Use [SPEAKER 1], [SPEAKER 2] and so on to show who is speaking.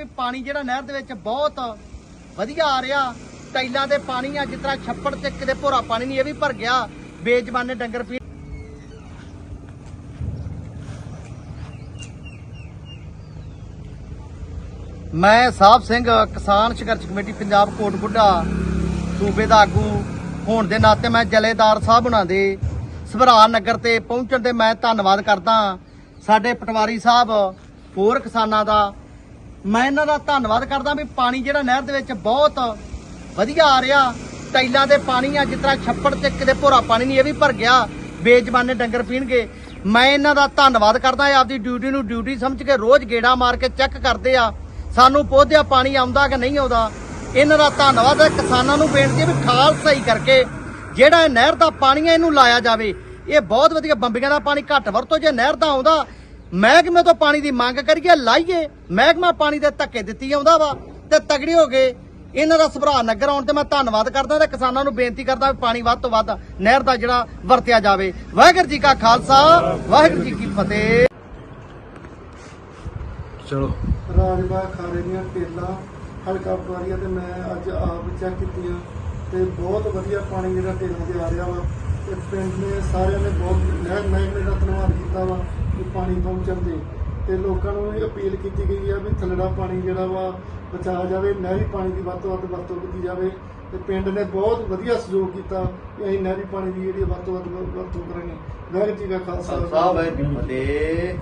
[SPEAKER 1] ਵੀ ਪਾਣੀ ਜਿਹੜਾ ਨਹਿਰ ਦੇ ਵਿੱਚ ਬਹੁਤ ਵਧੀਆ ਆ ਰਿਹਾ, ਟਾਈਲਾਂ ਤੇ ਪਾਣੀ ਆ, ਜਿਸ ਤਰ੍ਹਾਂ ਛੱਪੜ ਤੇ ਕਿਤੇ ਭੋਰਾ ਪਾਣੀ ਨਹੀਂ, ਇਹ ਵੀ ਭਰ ਗਿਆ। ਬੇਜ਼ਬਾਨੇ ਡੰਗਰ ਪੀ ਮੈਂ ਸਾਹਿਬ ਸਿੰਘ, ਕਿਸਾਨ ਸੰਘਰਸ਼ ਕਮੇਟੀ, ਪੰਜਾਬ ਕੋਟ ਬੁੱਢਾ ਸੂਬੇ ਦਾ ਆਗੂ ਹੋਣ ਦੇ ਨਾਤੇ ਮੈਂ ਜਲੇਦਾਰ ਸਾਹਿਬ ਉਹਨਾਂ ਦੇ ਸਭਰਾ ਨਗਰ ਤੇ ਪਹੁੰਚਣ ਦੇ ਮੈਂ ਧੰਨਵਾਦ ਕਰਦਾ। ਸਾਡੇ ਪਟਵਾਰੀ ਸਾਹਿਬ, ਹੋਰ ਕਿਸਾਨਾਂ ਦਾ ਮੈਂ ਇਹਨਾਂ ਦਾ ਧੰਨਵਾਦ ਕਰਦਾ ਵੀ ਪਾਣੀ ਜਿਹੜਾ ਨਹਿਰ ਦੇ ਵਿੱਚ ਬਹੁਤ ਵਧੀਆ ਆ ਰਿਹਾ ਟੈਲਾਂ ਦੇ ਪਾਣੀ ਆ, ਜਿਸ ਤਰ੍ਹਾਂ ਛੱਪੜ ਤੇ ਕਿਤੇ ਭੋਰਾ ਪਾਣੀ ਨਹੀਂ, ਇਹ ਵੀ ਭਰ ਗਿਆ, ਬੇਜ਼ਬਾਨੇ ਡੰਗਰ ਪੀਣਗੇ। ਮੈਂ ਇਹਨਾਂ ਦਾ ਧੰਨਵਾਦ ਕਰਦਾ, ਇਹ ਆਪਦੀ ਡਿਊਟੀ ਨੂੰ ਡਿਊਟੀ ਸਮਝ ਕੇ ਰੋਜ਼ ਗੇੜਾ ਮਾਰ ਕੇ ਚੈੱਕ ਕਰਦੇ ਆ, ਸਾਨੂੰ ਪੁੱਛਦੇ ਪਾਣੀ ਆਉਂਦਾ ਕਿ ਨਹੀਂ ਆਉਂਦਾ। ਇਹਨਾਂ ਦਾ ਧੰਨਵਾਦ ਹੈ ਕਿਸਾਨਾਂ ਨੂੰ ਬੇਨਤੀ ਹੈ ਵੀ ਖਾਲ ਸਹੀ ਕਰਕੇ ਜਿਹੜਾ ਨਹਿਰ ਦਾ ਪਾਣੀ ਹੈ ਇਹਨੂੰ ਲਾਇਆ ਜਾਵੇ। ਇਹ ਬਹੁਤ ਵਧੀਆ ਬੰਬੀਆਂ ਦਾ ਪਾਣੀ ਘੱਟ ਵਰਤੋ, ਜੇ ਨਹਿਰ ਦਾ ਆਉਂਦਾ ਮਹਿਕਮੇ ਤੋਂ ਪਾਣੀ ਦੀ ਮੰਗ ਕਰੀਏ ਲਾਈਏ। ਮਹਿਕਮਾ ਪਾਣੀ ਦੇ ਧੱਕੇ ਦਿੱਤੀ ਆਉਂਦਾ ਵਾ ਤੇ ਤਗੜੀ ਹੋ ਗਏ। ਇਹਨਾਂ ਦਾ ਸੁਭਰਾ ਨਗਰ ਆਉਣ ਤੇ ਮੈਂ ਧੰਨਵਾਦ ਕਰਦਾ ਤੇ ਕਿਸਾਨਾਂ ਨੂੰ ਬੇਨਤੀ ਕਰਦਾ ਵੀ ਪਾਣੀ ਵੱਧ ਤੋਂ ਵੱਧ ਨਹਿਰ ਦਾ ਜਿਹੜਾ ਵਰਤਿਆ ਜਾਵੇ। ਵਾਹਿਗੁਰੂ ਜੀ ਕਾ ਖਾਲਸਾ ਵਾਹਿਗੁਰੂ ਜੀ ਕੀ ਫਤਿਹ।
[SPEAKER 2] ਚਲੋ।
[SPEAKER 3] ਰਾਜਬਾਗ ਖਾਰੇ ਦੀਆਂ ਟੇਲਾਂ ਹਲਕਾ ਪਟਵਾਰੀਆਂ ਤੇ ਮੈਂ ਅੱਜ ਆਪ ਚੈੱਕ ਕੀਤੀਆਂ ਤੇ ਬਹੁਤ ਵਧੀਆ ਪਾਣੀ ਜਿਹੜਾ ਟੇਲਾਂ ਤੇ ਆ ਰਿਹਾ ਵਾ। ਤੇ ਪਿੰਡ ਨੇ ਸਾਰਿਆਂ ਨੇ ਬਹੁਤ ਨਹਿਰ ਮਹਿਕਮੇ ਦਾ ਧੰਨਵਾਦ ਕੀਤਾ ਵਾ। ਪਾਣੀ ਪਹੁੰਚਣ ਦੇ ਤੇ ਲੋਕਾਂ ਨੂੰ ਵੀ ਅਪੀਲ ਕੀਤੀ ਗਈ ਆ ਵੀ ਥੱਲੜਾ ਪਾਣੀ ਜਿਹੜਾ ਵਾ ਬਚਾਇਆ ਜਾਵੇ, ਨਹਿਰੀ ਪਾਣੀ ਦੀ ਵੱਧ ਤੋਂ ਵੱਧ ਵਰਤੋਂ ਕੀਤੀ ਜਾਵੇ। ਤੇ ਪਿੰਡ ਨੇ ਬਹੁਤ ਵਧੀਆ ਸਹਿਯੋਗ ਕੀਤਾ ਕਿ ਅਸੀਂ ਨਹਿਰੀ ਪਾਣੀ ਦੀ ਜਿਹੜੀ ਵੱਧ ਤੋਂ ਵੱਧ ਵਰਤੋਂ ਕਰਾਂਗੇ। ਵਾਹਿਗੁਰੂ ਜੀ ਕਾ ਖਾਲਸਾ
[SPEAKER 1] ਖਾਲਸਾ, ਵਾਹਿਗੁਰੂ ਫਤਿਹ।